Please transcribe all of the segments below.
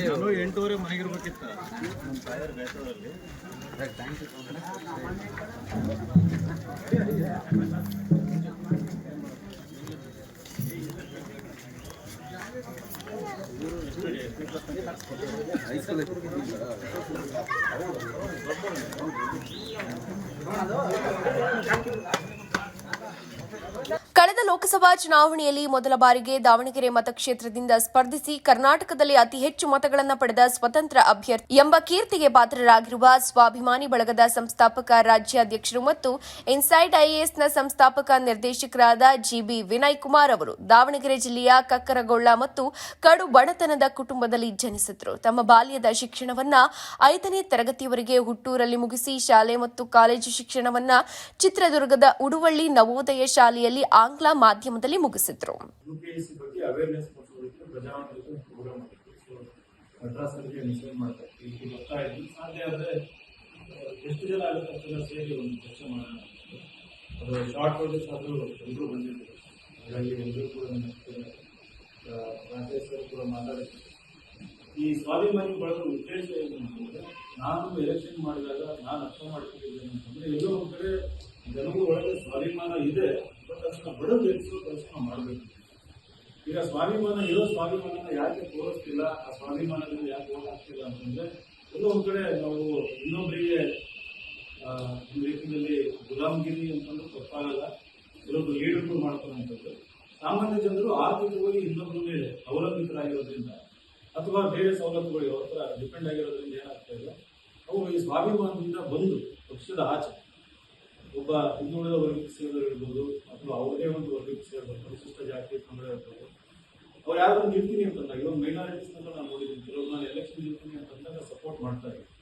ನಾನು ಎಂಟೂವರೆ ಮನೆಗಿರ್ಬೇಕಿತ್ತು. ನಮ್ಮ ತಾಯರ್ ಬೇಸದಲ್ಲಿ ಕಳೆದ ಲೋಕಸಭಾ ಚುನಾವಣೆಯಲ್ಲಿ ಮೊದಲ ಬಾರಿಗೆ ದಾವಣಗೆರೆ ಮತಕ್ಷೇತ್ರದಿಂದ ಸ್ಪರ್ಧಿಸಿ ಕರ್ನಾಟಕದಲ್ಲಿ ಅತಿ ಹೆಚ್ಚು ಮತಗಳನ್ನು ಪಡೆದ ಸ್ವತಂತ್ರ ಅಭ್ಯರ್ಥಿ ಎಂಬ ಕೀರ್ತಿಗೆ ಪಾತ್ರರಾಗಿರುವ ಸ್ವಾಭಿಮಾನಿ ಬಳಗದ ಸಂಸ್ಥಾಪಕ ರಾಜ್ಯಾಧ್ಯಕ್ಷರು ಮತ್ತು ಇನ್ಸೈಡ್ ಐಎಎಸ್ನ ಸಂಸ್ಥಾಪಕ ನಿರ್ದೇಶಕರಾದ ಜಿಬಿ ವಿನಯ್ ಕುಮಾರ್ ಅವರು ದಾವಣಗೆರೆ ಜಿಲ್ಲೆಯ ಕಕ್ಕರಗೊಳ್ಳ ಮತ್ತು ಕಡು ಬಡತನದ ಕುಟುಂಬದಲ್ಲಿ ಜನಿಸಿದ್ರು. ತಮ್ಮ ಬಾಲ್ಯದ ಶಿಕ್ಷಣವನ್ನ ಐದನೇ ತರಗತಿಯವರೆಗೆ ಹುಟ್ಟೂರಲ್ಲಿ ಮುಗಿಸಿ ಶಾಲೆ ಮತ್ತು ಕಾಲೇಜು ಶಿಕ್ಷಣವನ್ನ ಚಿತ್ರದುರ್ಗದ ಉಡುವಳ್ಳಿ ನವೋದಯ ಶಾಲೆಯಲ್ಲಿ ಆಂಗ್ಲ ಮಾಧ್ಯಮದಲ್ಲಿ ಮುಗಿಸಿದ್ರು. ಜನ ಆಗುತ್ತೆ ಚರ್ಚೆ ಮಾಡೋಣ ಶಾರ್ಟ್ ಎಲ್ಲರೂ ಎಲ್ಲರೂ ಕೂಡ ಕೂಡ ಈ ಸ್ವಾಭಿಮಾನಿ ಬಳಸುವ ಉದ್ದೇಶ ಏನು ಅಂತಂದ್ರೆ, ನಾನು ಎಲೆಕ್ಷನ್ ಮಾಡಿದಾಗ, ನಾನು ಅರ್ಥ ಮಾಡ್ಕೊಂಡಿದ್ದೇನೆ ಅಂತಂದ್ರೆ, ಎಲ್ಲೋ ಒಂದು ಕಡೆ ಜನಗಳ ಒಳಗೆ ಸ್ವಾಭಿಮಾನ ಇದೆ. ಅದನ್ನ ಬಡದು ಕೆಲಸ ಮಾಡಬೇಕು. ಈಗ ಸ್ವಾಭಿಮಾನ ಇರೋ ಸ್ವಾಭಿಮಾನ ಯಾಕೆ ತೋರಿಸ್ತಿಲ್ಲ? ಆ ಸ್ವಾಭಿಮಾನದಿಂದ ಯಾಕೆ ಹೋಗಾಗ್ತಿಲ್ಲ ಅಂತಂದ್ರೆ, ಎಲ್ಲೋ ಒಂದ್ ಕಡೆ ನಾವು ಇನ್ನೊಬ್ಬರಿಗೆ ಒಂದು ರೀತಿಯಲ್ಲಿ ಗುಲಾಮಗಿರಿ ಅಂತಂದ್ರೆ ತಪ್ಪಾಗಲ್ಲ. ಕೆಲವೊಂದು ಲೀಡರ್ಗಳು ಮಾಡ್ಕೊಳ್ಳುವಂಥದ್ದು ಸಾಮಾನ್ಯ ಜನರು ಆರ್ಥಿಕವಾಗಿ ಇನ್ನೊಬ್ಬರ ಮೇಲೆ ಅವಲಂಬಿತರಾಗಿರೋದ್ರಿಂದ ಅಥವಾ ಬೇರೆ ಸವಲತ್ತುಗಳು ಅವ್ರ ಡಿಪೆಂಡ್ ಆಗಿರೋದ್ರಿಂದ ಏನಾಗ್ತಾ ಇದೆ? ಅವು ಈ ಸ್ವಾಭಿಮಾನದಿಂದ ಬಂದು ಪಕ್ಷದ ಆಚೆ. ಒಬ್ಬ ಹಿಂದುಳಿದ ವರ್ಗಕ್ಕೆ ಸೇರಿದವರಿರ್ಬೋದು ಅಥವಾ ಅವರೇ ಒಂದು ವರ್ಗಕ್ಕೆ ಸೇರಿದವರು ಪರಿಶಿಷ್ಟ ಜಾತಿ ಸಮುದಾಯ ಇರ್ಬೋದು, ಅವ್ರು ಯಾರು ನಿಲ್ತೀನಿ ಅಂತಂದಾಗ ಇವಾಗ ಮೈನಾರಿಟೀಸ್ ಅಂತ ನಾನು ನೋಡಿದ್ದೀನಿ, ಕೆಲವರು ನಾನು ಎಲೆಕ್ಷನ್ ನಿಲ್ತೀನಿ ಅಂತಂದಾಗ ಸಪೋರ್ಟ್ ಮಾಡ್ತಾ ಇದ್ದೀನಿ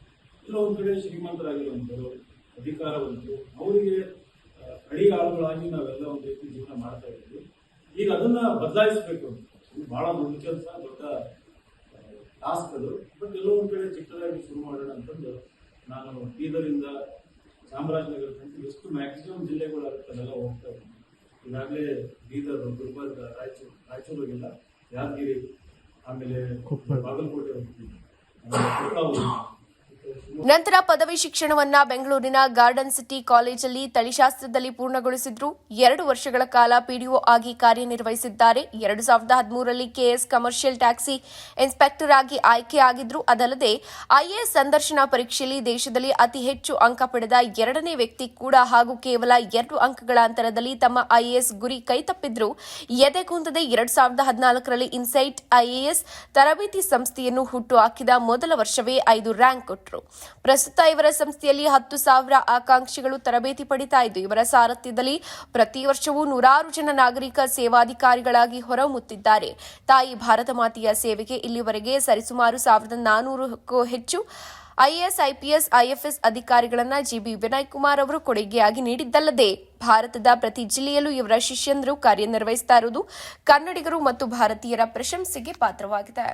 ಇಲ್ಲ ಒಂದು ಕಡೆ ಶ್ರೀಮಂತರಾಗಿರುವಂಥವ್ರು, ಅಧಿಕಾರವಂತರು, ಅವರಿಗೆ ಅಡಿ ಆಳುಗಳಾಗಿ ನಾವೆಲ್ಲ ಒಂದು ರೀತಿ ಜೀವನ ಮಾಡ್ತಾ ಇದ್ದೀವಿ. ಈಗ ಅದನ್ನು ಬದಲಾಯಿಸಬೇಕು ಬಹಳ ದೊಡ್ಡ ಕೆಲಸ ದೊಡ್ಡ ಟಾಸ್ಕ್ ಅದು. ಬಟ್ ಒಂದ್ ಕಡೆ ಚಿಕ್ಕದಾಗಿ ಶುರು ಮಾಡೋಣ ಅಂತಂದು ನಾನು ಬೀದರಿಂದ ಚಾಮರಾಜನಗರ ಸಂಖ್ಯೆ ಎಷ್ಟು? ಮ್ಯಾಕ್ಸಿಮಮ್ ಜಿಲ್ಲೆಗಳು ಅದೆಲ್ಲ ಹೋಗ್ತಾ ಇದ್ದೀನಿ ಈಗಾಗಲೇ ಬೀದರ್ ಗುಲ್ಬರ್ಗ ರಾಯಚೂರು ರಾಯಚೂರು ಇಲ್ಲ ಯಾದಗಿರಿ ಆಮೇಲೆ ಬಾಗಲಕೋಟೆ ಹೋಗ್ತೀವಿ. ನಂತರ ಪದವಿ ಶಿಕ್ಷಣವನ್ನ ಬೆಂಗಳೂರಿನ ಗಾರ್ಡನ್ ಸಿಟಿ ಕಾಲೇಜಲ್ಲಿ ತಳಿಶಾಸ್ತ್ರದಲ್ಲಿ ಪೂರ್ಣಗೊಳಿಸಿದ್ರು. ಎರಡು ವರ್ಷಗಳ ಕಾಲ ಪಿಡಿಒ ಆಗಿ ಕಾರ್ಯನಿರ್ವಹಿಸಿದ್ದಾರೆ. ಎರಡು ಸಾವಿರದ ಹದಿಮೂರರಲ್ಲಿ ಕೆಎಸ್ ಕಮರ್ಷಿಯಲ್ ಟ್ಯಾಕ್ಸಿ ಇನ್ಸ್ಪೆಕ್ಟರ್ ಆಗಿ ಆಯ್ಕೆಯಾಗಿದ್ರು ಅದಲ್ಲದೆ ಐಎಎಸ್ ಸಂದರ್ಶನ ಪರೀಕ್ಷೆಯಲ್ಲಿ ದೇಶದಲ್ಲಿ ಅತಿ ಹೆಚ್ಚು ಅಂಕ ಪಡೆದ ಎರಡನೇ ವ್ಯಕ್ತಿ ಕೂಡ ಹಾಗೂ ಕೇವಲ ಎರಡು ಅಂಕಗಳ ಅಂತರದಲ್ಲಿ ತಮ್ಮ ಐಎಎಸ್ ಗುರಿ ಕೈತಪ್ಪಿದ್ರು. ಎದೆಗುಂದದೆ ಎರಡು ಸಾವಿರದ ಹದಿನಾಲ್ಕರಲ್ಲಿ ಇನ್ಸೈಟ್ ಐಎಎಸ್ ತರಬೇತಿ ಸಂಸ್ಥೆಯನ್ನು ಹುಟ್ಟು ಹಾಕಿದ ಮೊದಲ ವರ್ಷವೇ ಐದು ರ್ಯಾಂಕ್ ಕೊಟ್ಟರು ಪ್ರಸ್ತುತ ಇವರ ಸಂಸ್ಥೆಯಲ್ಲಿ ಹತ್ತು ಸಾವಿರ ಆಕಾಂಕ್ಷಿಗಳು ತರಬೇತಿ ಪಡಿತಾ ಇದ್ದು, ಇವರ ಸಾರಥ್ಯದಲ್ಲಿ ಪ್ರತಿ ವರ್ಷವೂ ನೂರಾರು ಜನ ನಾಗರಿಕ ಸೇವಾಧಿಕಾರಿಗಳಾಗಿ ಹೊರಹೊಮ್ಮುತ್ತಿದ್ದಾರೆ ತಾಯಿ ಭಾರತ ಮಾತೆಯ ಸೇವೆಗೆ ಇಲ್ಲಿವರೆಗೆ ಸರಿಸುಮಾರು ಸಾವಿರದ ನಾನೂರಕ್ಕೂ ಹೆಚ್ಚು ಐಎಎಸ್, ಐಪಿಎಸ್, ಐಎಫ್ಎಸ್ ಅಧಿಕಾರಿಗಳನ್ನ ಜಿಬಿ ವಿನಯ್ ಕುಮಾರ್ ಅವರು ಕೊಡುಗೆಯಾಗಿ ನೀಡಿದ್ದಲ್ಲದೆ, ಭಾರತದ ಪ್ರತಿ ಜಿಲ್ಲೆಯಲ್ಲೂ ಇವರ ಶಿಷ್ಯಂದರು ಕಾರ್ಯನಿರ್ವಹಿಸ್ತಾ ಇರುವುದು ಕನ್ನಡಿಗರು ಮತ್ತು ಭಾರತೀಯರ ಪ್ರಶಂಸೆಗೆ ಪಾತ್ರವಾಗಿದೆ.